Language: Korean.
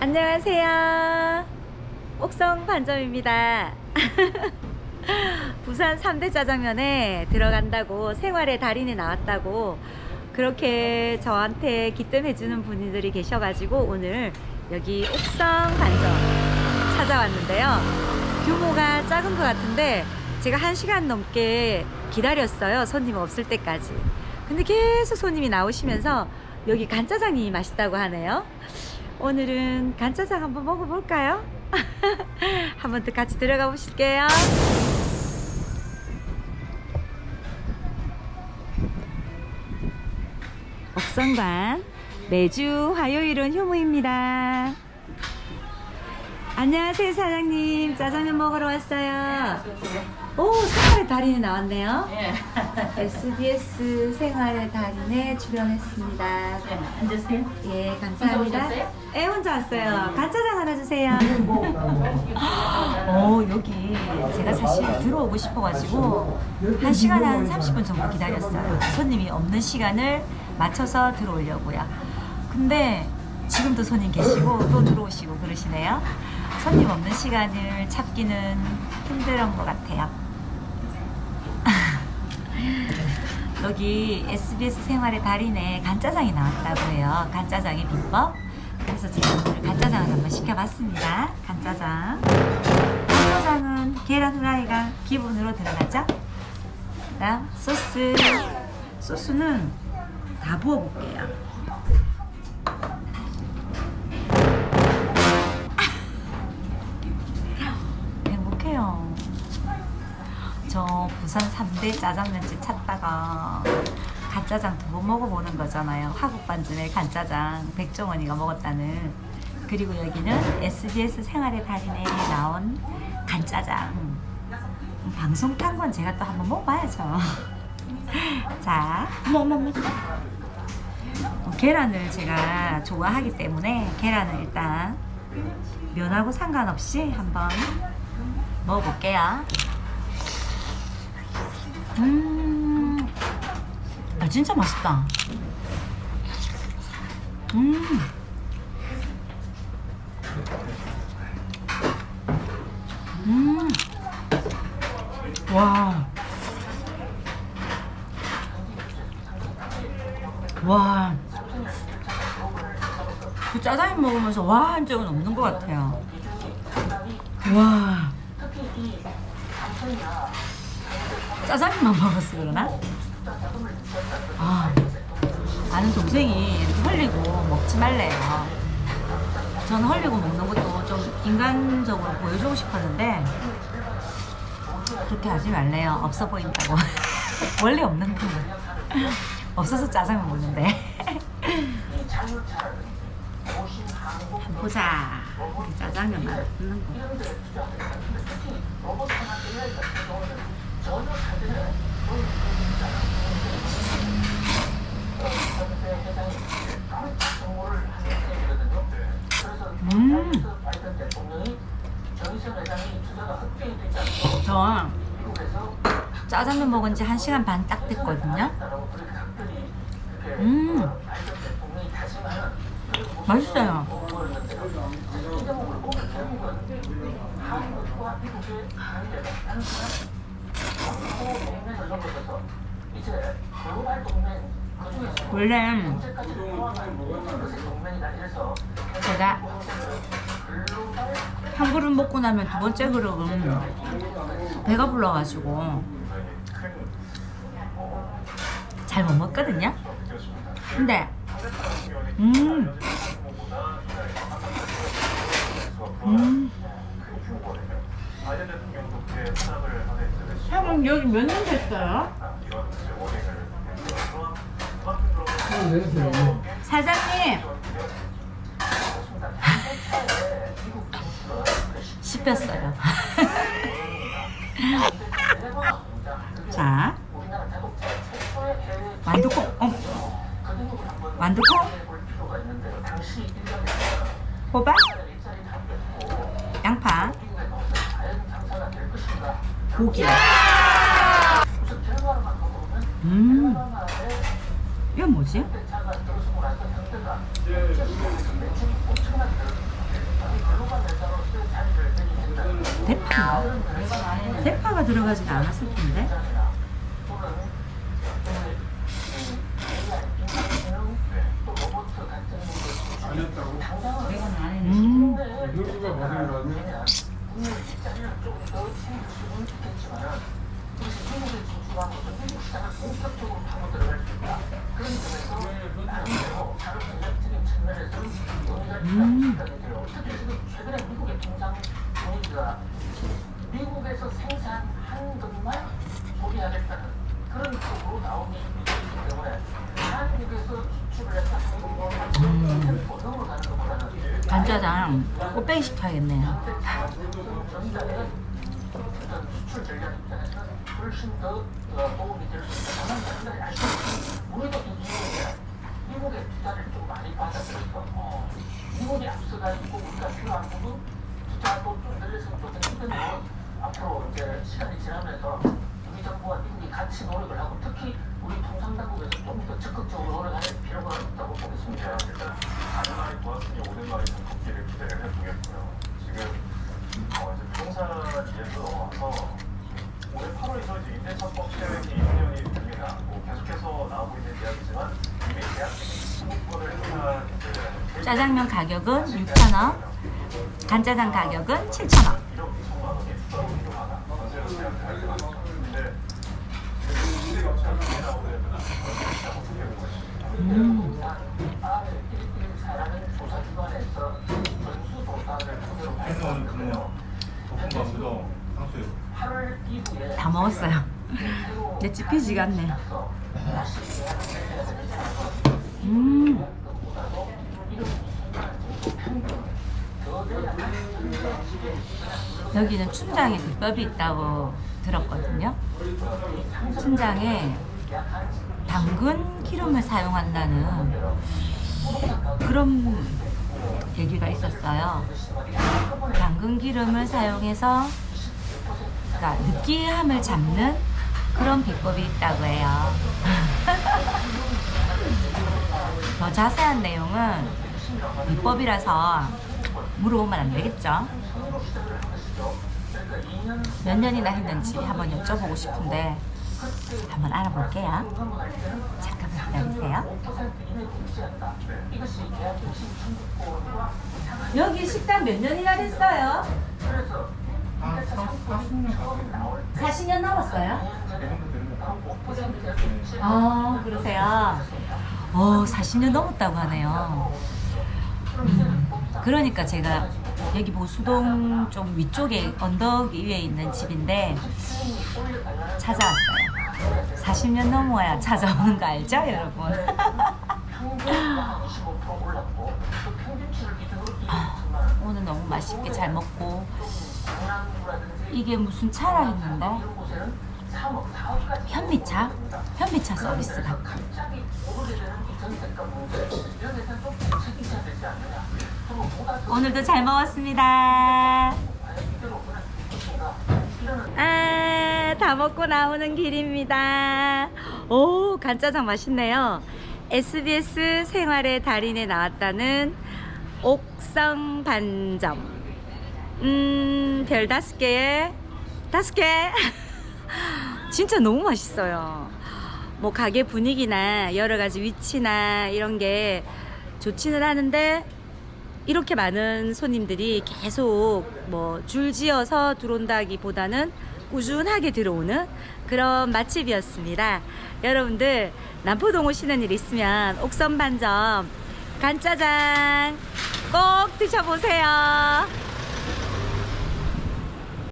안녕하세요. 옥성 반점입니다. 부산 3대 짜장면에 들어간다고 생활의 달인에 나왔다고 그렇게 저한테 기뜸해주는 분들이 계셔가지고 오늘 여기 옥성 반점 찾아왔는데요. 규모가 작은 것 같은데 제가 한 시간 넘게 기다렸어요. 손님 없을 때까지. 근데 계속 손님이 나오시면서 여기 간짜장이 맛있다고 하네요. 오늘은 간짜장 한번 먹어볼까요? 한번 더 같이 들어가 보실게요. 옥성관 매주 화요일은 휴무입니다. 안녕하세요 사장님 짜장면 먹으러 왔어요. 오 생활의 달인에 나왔네요. 예. SBS 생활의 달인에 출연했습니다. 앉으세요. 예 감사합니다. 혼자 오셨어요? 예 혼자 왔어요. 간짜장 하나 주세요. 어 여기 제가 사실 들어오고 싶어가지고 한 시간 한 30분 정도 기다렸어요. 손님이 없는 시간을 맞춰서 들어오려고요. 근데 지금도 손님 계시고 또 들어오시고 그러시네요. 손님 없는 시간을 찾기는 힘들은 것 같아요. 여기 SBS 생활의 달인에 간짜장이 나왔다고 해요. 간짜장의 비법. 그래서 제가 오늘 간짜장을 한번 시켜봤습니다. 간짜장. 간짜장은 계란 후라이가 기본으로 들어가죠. 그다음 소스. 소스는 다 부어볼게요. 부산 3대 짜장면집 찾다가 간짜장 두 번 먹어보는 거잖아요. 화국 반점의 간짜장 백종원이가 먹었다는 그리고 여기는 SBS 생활의 달인에 나온 간짜장 방송 탄건 제가 또 한번 먹어봐야죠. 자. 어, 계란을 제가 좋아하기 때문에 계란을 일단 면하고 상관없이 한번 먹어볼게요. 음, 아, 진짜 맛있다. 음. 음. 와. 와. 그 짜장면 먹으면서 와 한 적은 없는 것 같아요. 와. 짜장면만 먹었어 그러나? 아, 아는 동생이 흘리고 먹지 말래요. 저는 흘리고 먹는 것도 좀 인간적으로 보여주고 싶었는데 그렇게 하지 말래요. 없어 보인다고. 원래 없는 거. 없어서 짜장면 먹는데. 보자. 짜장면만 없는 거. 음. 저 짜장면 먹은 지 1시간 반 딱 됐거든요. 음. 맛있어요. 원래 제가 한 그릇 먹고 나면 두 번째 그릇은 배가 불러가지고 잘 못 먹거든요. 근데 음, 음, 형은 여기 몇 년 됐어요? 사장님. 씹혔어요. 자, 완두콩, 어, 완두콩, 호박, 양파, 고기. 대파? 대파가 들어가지가 않았을 텐데? 음. 음. 음. 미국에서 생산한 것만 소비하겠다는 그런 쪽으로 나온 얘기이기 때문에 한국에서 수출을 해서 한국으로 보통으로 가는 것보다는 간짜장 꽃배기 시켜야겠네요. 훨씬 더 어, 도움이 될 수 있다. 다만 사람들이 아시다시피 우리도 이 기회에 미국의 투자를 좀 많이 어, 미국이 앞서가지고 우리가 필요한 부분 투자도 좀 늘렸으면 좋겠는데 뭐 앞으로 이제 시간이 표했는데요. 볶음밥도 상수육. 8월 이후에 다 먹었어요. 내 찝히지가 않네. 음. 여기는 춘장에 비법이 있다고 들었거든요. 춘장에 당근 기름을 사용한다는 그런 얘기가 있었어요. 당근 기름을 사용해서 그러니까 느끼함을 잡는 그런 비법이 있다고 해요. 더 자세한 내용은 비법이라서 물어보면 안 되겠죠. 몇 년이나 했는지 한번 여쭤보고 싶은데 한번 알아볼게요. 잠깐만 기다리세요. 여기 식당 몇 년이나 됐어요? 40년 넘었어요? 아, 그러세요? 어, 40년 넘었다고 하네요. 음, 그러니까 제가 여기 보수동 좀 위쪽에 언덕 위에 있는 집인데 찾아왔어요. 40년 넘어야 찾아오는 거 알죠, 여러분? 아, 오늘 너무 맛있게 잘 먹고 이게 무슨 차라 했는데 현미차? 현미차 서비스가 오늘도 잘 먹었습니다 아, 다 먹고 나오는 길입니다 오 간짜장 맛있네요 SBS 생활의 달인에 나왔다는 옥성 반점 음, 별 다섯 개에 다섯 개. 진짜 너무 맛있어요. 뭐 가게 분위기나 여러 가지 위치나 이런 게 좋지는 않은데 이렇게 많은 손님들이 계속 뭐 줄지어서 들어온다기보다는 꾸준하게 들어오는 그런 맛집이었습니다. 여러분들 남포동 오시는 일 있으면 옥선 반점 간짜장 꼭 드셔보세요.